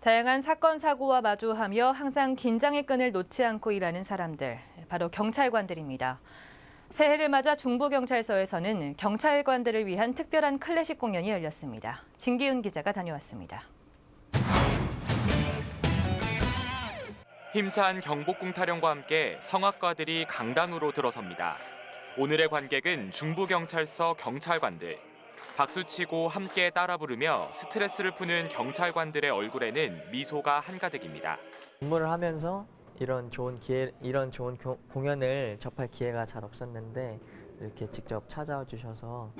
다양한 사건 사고와 마주하며 항상 긴장의 끈을 놓지 않고 일하는 사람들, 바로 경찰관들입니다. 새해를 맞아 중부경찰서에서는 경찰관들을 위한 특별한 클래식 공연이 열렸습니다. 진기훈 기자가 다녀왔습니다. 힘찬 경복궁 타령과 함께 성악가들이 강당으로 들어섭니다. 오늘의 관객은 중부경찰서 경찰관들. 박수치고 함께 따라 부르며 스트레스를 푸는 경찰관들의 얼굴에는 미소가 한가득입니다. 근무를 하면서 이런 좋은 기회, 이런 좋은 교- 공연을 접할 기회가 잘 없었는데 이렇게 직접 찾아와 주셔서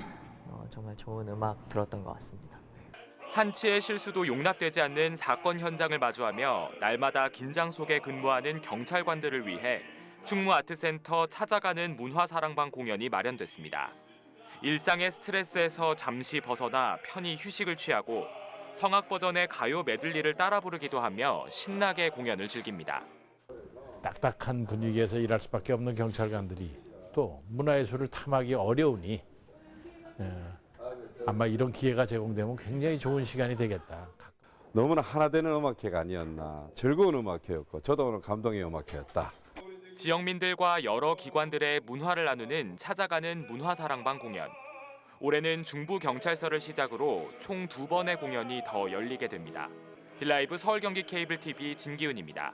어, 정말 좋은 음악 들었던 것 같습니다. 한치의 실수도 용납되지 않는 사건 현장을 마주하며 날마다 긴장 속에 근무하는 경찰관들을 위해 충무 아트센터 찾아가는 문화사랑방 공연이 마련됐습니다. 일상의 스트레스에서 잠시 벗어나 편히 휴식을 취하고 성악 버전의 가요 메들리를 따라 부르기도 하며 신나게 공연을 즐깁니다. 딱딱한 분위기에서 일할 수밖에 없는 경찰관들이 또 문화예술을 탐하기 어려우니 예, 아마 이런 기회가 제공되면 굉장히 좋은 시간이 되겠다. 너무나 하나 되는 음악회가 아니었나 즐거운 음악회였고 저도 오늘 감동의 음악회였다. 지역민들과 여러 기관들의 문화를 나누는 찾아가는 문화사랑방 공연. 올해는 중부 경찰서를 시작으로 총 두 번의 공연이 더 열리게 됩니다. 딜라이브 서울 경기 케이블 TV 진기훈입니다.